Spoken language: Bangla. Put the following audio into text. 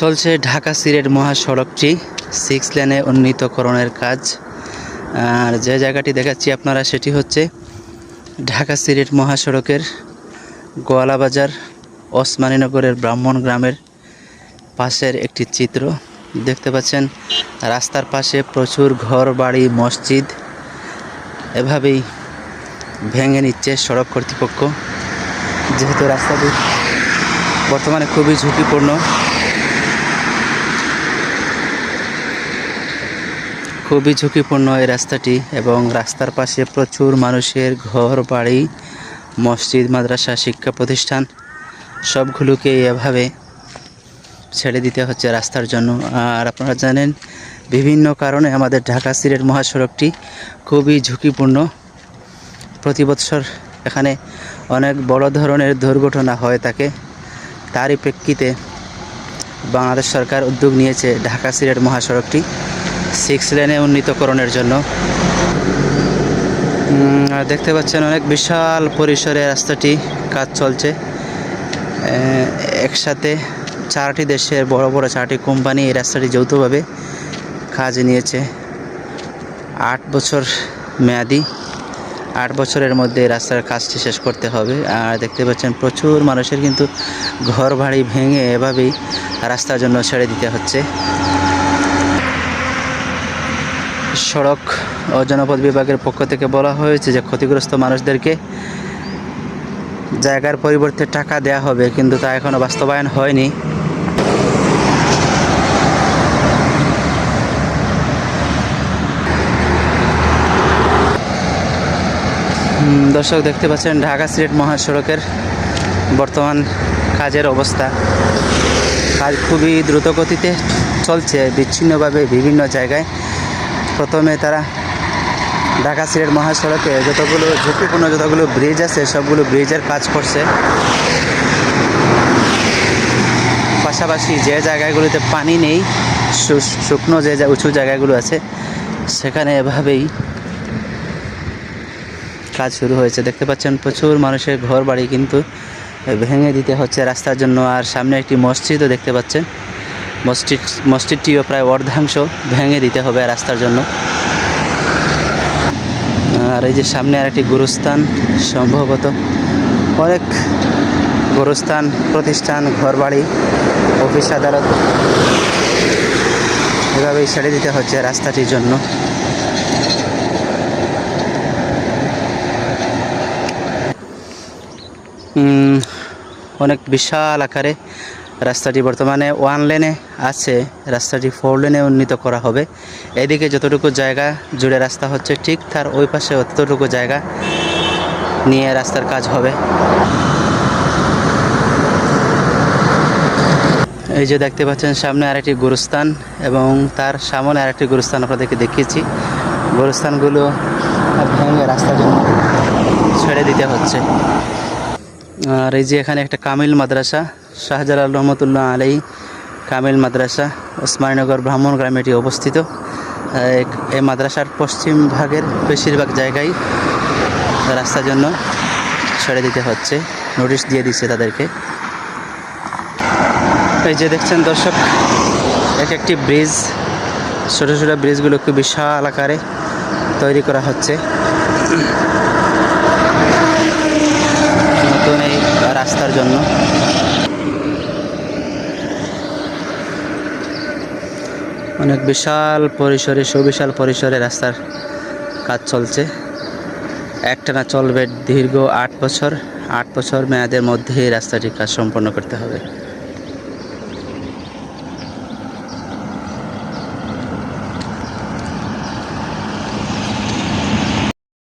চলছে ঢাকা সিলেট মহাসড়কটি সিক্স লেনে উন্নীতকরণের কাজ। আর যে জায়গাটি দেখাচ্ছি আপনারা সেটি হচ্ছে ঢাকা সিলেট মহাসড়কের গোয়ালাবাজার ওসমানীনগরের ব্রাহ্মণ গ্রামের পাশের একটি চিত্র। দেখতে পাচ্ছেন, রাস্তার পাশে প্রচুর ঘর বাড়ি মসজিদ, এভাবেই ভেঙে নিচ্ছে সড়ক কর্তৃপক্ষ। যেহেতু রাস্তাটি বর্তমানে খুবই ঝুঁকিপূর্ণ খুবই ঝুঁকিপূর্ণ এই রাস্তাটি এবং রাস্তার পাশে প্রচুর মানুষের ঘর, বাড়ি, মসজিদ, মাদ্রাসা, শিক্ষা প্রতিষ্ঠান, সবগুলোকে এভাবে ছেড়ে দিতে হচ্ছে রাস্তার জন্য। আর আপনারা জানেন, বিভিন্ন কারণে আমাদের ঢাকা সিলেট মহাসড়কটি খুবই ঝুঁকিপূর্ণ। প্রতি বৎসর এখানে অনেক বড় ধরনের দুর্ঘটনা হয়ে থাকে। তারই প্রেক্ষিতে বাংলাদেশ সরকার উদ্যোগ নিয়েছে ঢাকা সিলেট মহাসড়কটি। সিক্স লেনে উন্নীতকরণের জন্য। আর দেখতে পাচ্ছেন অনেক বিশাল পরিসরে রাস্তাটি কাজ চলছে। একসাথে চারটি দেশের বড় বড় চারটি কোম্পানি এই রাস্তাটি যৌথভাবে কাজ নিয়েছে। আট বছর মেয়াদি, আট বছরের মধ্যে রাস্তার কাজটি শেষ করতে হবে। আর দেখতে পাচ্ছেন প্রচুর মানুষের কিন্তু ঘর বাড়ি ভেঙে এভাবেই রাস্তার জন্য ছেড়ে দিতে হচ্ছে। সড়ক ও জনপদ বিভাগের পক্ষ থেকে বলা হয়েছে যে ক্ষতিগ্রস্ত মানুষদেরকে জায়গার পরিবর্তে টাকা দেয়া হবে, কিন্তু তা এখনও বাস্তবায়ন হয়নি। দর্শক, দেখতে পাচ্ছেন ঢাকা সিলেট মহাসড়কের বর্তমান কাজের অবস্থা। কাজ খুবই দ্রুত গতিতে চলছে, বিচ্ছিন্নভাবে বিভিন্ন জায়গায় প্রথমে তারা ঢাকা সিলেট মহাসড়কে যতগুলো ঝুঁকিপূর্ণ যতগুলো ব্রিজ আছে, সবগুলো ব্রিজের কাজ করছে। পাশাপাশি যে জায়গাগুলোতে পানি নেই শুকনো যে উঁচু জায়গাগুলো আছে, সেখানে এভাবেই কাজ শুরু হয়েছে। দেখতে পাচ্ছেন, প্রচুর মানুষের ঘর বাড়ি কিন্তু ভেঙে দিতে হচ্ছে রাস্তার জন্য। আর সামনে একটি মসজিদও দেখতে পাচ্ছেন। মসজিদ, মসজিদটিও প্রায় অর্ধাংশ ভেঙে দিতে হবে রাস্তার জন্য। আর এই যে সামনে আর একটি গুরুস্থান, সম্ভবত অনেক গুরুস্থান, প্রতিষ্ঠান, ঘরবাড়ি, অফিস, আদালত এভাবেই ছেড়ে দিতে হচ্ছে রাস্তাটির জন্য। অনেক বিশাল আকারে রাস্তাটি বর্তমানে ওয়ান লেনে আছে। রাস্তাটি ফোর লেনে উন্নীত করা হবে। এদিকে যতটুকু জায়গা জুড়ে রাস্তা হচ্ছে ঠিক, তার ওই পাশে অতটুকু জায়গা নিয়ে রাস্তার কাজ হবে। এই যে দেখতে পাচ্ছেন, সামনে আরেকটি গুরুস্থান এবং তার সামনে আরেকটি গুরুস্থান আপনাদেরকে দেখিয়েছি। গুরুস্থানগুলো ভেঙে রাস্তার জন্য ছেড়ে দিতে হচ্ছে। আর এই যে এখানে একটা কামিল মাদ্রাসা শাহজালাল রহমতুল্লাহ আলাই কামিল মাদ্রাসা, ওসমানীনগর ব্রাহ্মণ গ্রামে এটি অবস্থিত। এই- এই মাদ্রাসার পশ্চিম ভাগের বেশিরভাগ জায়গায় রাস্তার জন্য ছেড়ে দিতে হচ্ছে, নোটিশ দিয়ে দিচ্ছে তাদেরকে। এই যে দেখছেন দর্শক, এক একটি ব্রিজ, ছোটো ছোটো ব্রিজগুলো খুব বিশাল আকারে তৈরি করা হচ্ছে। নতুন এই রাস্তার জন্য। অনেক বিশাল পরিসরে, সুবিশাল পরিসরে রাস্তার কাজ চলছে। একটানা চলবে দীর্ঘ আট বছর। আট বছর মেয়াদের মধ্যে রাস্তাটির কাজ সম্পন্ন করতে হবে।